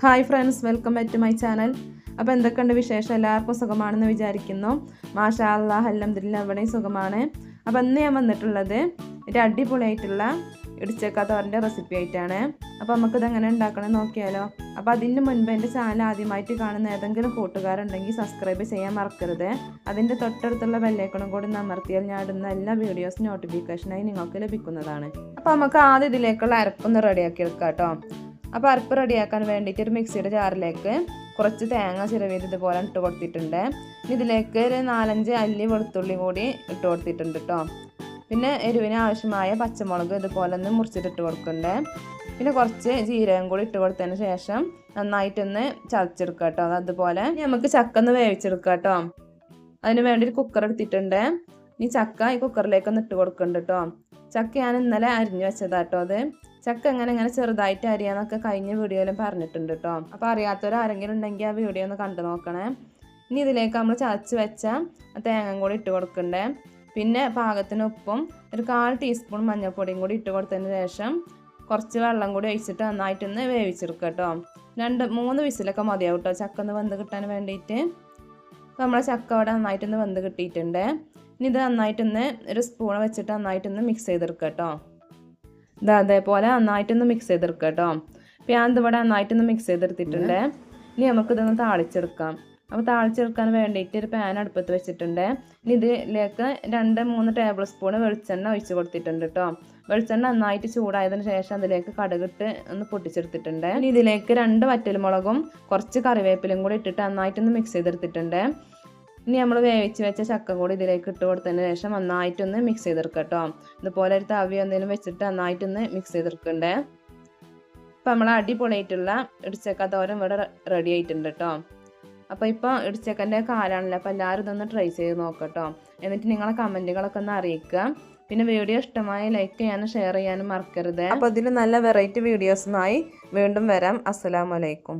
Hi friends welcome back to my channel. അപ്പോൾ എന്തൊക്കെയുണ്ട് വിശേഷം? എല്ലാവർക്കും സുഖമാണെന്ന് വിചാരിക്കുന്നു. മാഷാ അള്ളാഹ് അല്ലംദില്ല എവിടെയും സുഖമാണ്. അപ്പോൾ ഇന്ന് ഞാൻ വന്നിട്ടുള്ളത് ഒരു അടിപൊളിയായിട്ടുള്ള ഇടിച്ചക്ക തോരന്റെ റെസിപ്പി ആയിട്ടാണ്. അപ്പോൾ നമുക്കിത് എങ്ങനെ ഉണ്ടാക്കണം നോക്കിയാലോ. അപ്പോൾ അതിന് മുൻപ് എന്റെ ചാനൽ ആദ്യമായിട്ട് കാണുന്ന ഏതെങ്കിലും കൂട്ടുകാരുണ്ടെങ്കിൽ സബ്സ്ക്രൈബ് ചെയ്യാൻ മറക്കരുത്. അതിന്റെ തൊട്ടടുത്തുള്ള ബെല്ലേക്കണം കൂടി അമർത്തിയാൽ ഞാൻ ഇടുന്ന എല്ലാ വീഡിയോസ് നോട്ടിഫിക്കേഷനായി നിങ്ങൾക്ക് ലഭിക്കുന്നതാണ്. അപ്പോൾ നമുക്ക് ആദ്യം ഇതിലേക്കുള്ള അരപ്പൊന്ന് റെഡിയാക്കി എടുക്കാം കേട്ടോ. അപ്പോൾ അരപ്പ് റെഡിയാക്കാൻ വേണ്ടിയിട്ട് ഒരു മിക്സിയുടെ ജാറിലേക്ക് കുറച്ച് തേങ്ങ ചിരവിയത് ഇതുപോലെ ഇട്ട് കൊടുത്തിട്ടുണ്ട്. ഇതിലേക്ക് ഒരു നാലഞ്ച് അല്ലി വെളുത്തുള്ളി കൂടി ഇട്ട് കൊടുത്തിട്ടുണ്ട് കേട്ടോ പിന്നെ എരിവിന് ആവശ്യമായ പച്ചമുളക് ഇതുപോലെ ഒന്ന് മുറിച്ചിട്ട് കൊടുക്കുന്നുണ്ട്. പിന്നെ കുറച്ച് ജീരകം കൂടി ഇട്ട് കൊടുത്തതിന് ശേഷം നന്നായിട്ടൊന്ന് ചതച്ചെടുക്കുക കേട്ടോ അതുപോലെ നമുക്ക് ചക്ക ഒന്ന് വേവിച്ചെടുക്കുക കേട്ടോ അതിന് വേണ്ടി ഒരു കുക്കർ എടുത്തിട്ടുണ്ട്. ഇനി ചക്ക ഈ കുക്കറിലേക്ക് ഒന്ന് ഇട്ട് കൊടുക്കുന്നുണ്ട് കേട്ടോ ചക്ക ഞാൻ ഇന്നലെ അരിഞ്ഞു വെച്ചതാട്ടോ അത്. ചക്ക എങ്ങനെ ഇങ്ങനെ ചെറുതായിട്ട് അരിയാന്നൊക്കെ കഴിഞ്ഞ വീഡിയോയിലും പറഞ്ഞിട്ടുണ്ട് കേട്ടോ അപ്പോൾ അറിയാത്തവരാരെങ്കിലും ഉണ്ടെങ്കിൽ ആ വീഡിയോ ഒന്ന് കണ്ടു നോക്കണേ. ഇനി ഇതിലേക്ക് നമ്മൾ ചതച്ച് വെച്ച തേങ്ങ കൂടി ഇട്ട് കൊടുക്കണ്ടേ. പിന്നെ പാകത്തിന് ഉപ്പും ഒരു കാൽ ടീസ്പൂൺ മഞ്ഞൾപ്പൊടിയും കൂടി ഇട്ട് കൊടുത്തതിന് ശേഷം കുറച്ച് വെള്ളം കൂടി ഒഴിച്ചിട്ട് നന്നായിട്ടൊന്ന് വേവിച്ചെടുക്കുക കേട്ടോ രണ്ട് മൂന്ന് വിസിലൊക്കെ മതിയാവും കേട്ടോ ചക്ക ഒന്ന് വെന്ത് കിട്ടാൻ വേണ്ടിയിട്ട്. അപ്പോൾ നമ്മളെ ചക്ക അവിടെ നന്നായിട്ടൊന്ന് വെന്ത് കിട്ടിയിട്ടുണ്ട്. ഇനി ഇത് നന്നായിട്ടൊന്ന് ഒരു സ്പൂൺ വെച്ചിട്ട് നന്നായിട്ടൊന്ന് മിക്സ് ചെയ്തെടുക്കുക കേട്ടോ ഇത് അതേപോലെ നന്നായിട്ടൊന്ന് മിക്സ് ചെയ്തെടുക്കുക കേട്ടോ അപ്പോൾ ഞാൻ ഇവിടെ നന്നായിട്ടൊന്ന് മിക്സ് ചെയ്തെടുത്തിട്ടുണ്ട്. ഇനി നമുക്കിതൊന്ന് താളിച്ചെടുക്കാം. അപ്പോൾ താളിച്ചെടുക്കാൻ വേണ്ടിയിട്ട് ഒരു പാൻ അടുപ്പത്ത് വെച്ചിട്ടുണ്ട്. ഇനി ഇതിലേക്ക് രണ്ട് മൂന്ന് ടേബിൾ സ്പൂൺ വെളിച്ചെണ്ണ ഒഴിച്ച് കൊടുത്തിട്ടുണ്ട് കേട്ടോ വെളിച്ചെണ്ണ നന്നായിട്ട് ചൂടായതിന് ശേഷം അതിലേക്ക് കടുകിട്ട് ഒന്ന് പൊട്ടിച്ചെടുത്തിട്ടുണ്ട്. ഇനി ഇതിലേക്ക് രണ്ട് വറ്റൽമുളകും കുറച്ച് കറിവേപ്പിലും കൂടി ഇട്ടിട്ട് നന്നായിട്ടൊന്ന് മിക്സ് ചെയ്തെടുത്തിട്ടുണ്ട്. ഇനി നമ്മൾ വേവിച്ച് വെച്ച ചക്ക കൂടി ഇതിലേക്ക് ഇട്ട് കൊടുത്തതിന് ശേഷം നന്നായിട്ടൊന്ന് മിക്സ് ചെയ്തെടുക്കുക കേട്ടോ ഇതുപോലെ ഒരു തവി എന്തെങ്കിലും വെച്ചിട്ട് നന്നായിട്ടൊന്ന് മിക്സ് ചെയ്തെടുക്കണ്ടേ. അപ്പം നമ്മൾ അടിപൊളിയായിട്ടുള്ള ഇടിച്ചക്ക തോരൻ ഇവിടെ റെഡി ആയിട്ടുണ്ട് കേട്ടോ അപ്പോൾ ഇപ്പോൾ ഇടിച്ചക്കന്റെ കാലാണല്ലോ അപ്പോൾ എല്ലാവരും ഇതൊന്ന് ട്രൈ ചെയ്ത് നോക്കട്ടോ എന്നിട്ട് നിങ്ങളെ കമന്റുകളൊക്കെ ഒന്ന് അറിയിക്കുക പിന്നെ വീഡിയോ ഇഷ്ടമായ ലൈക്ക് ചെയ്യാനും ഷെയർ ചെയ്യാനും മറക്കരുത്. അപ്പോൾ ഇതിൽ നല്ല വെറൈറ്റി വീഡിയോസുമായി വീണ്ടും വരാം. അസ്സലാമലൈക്കും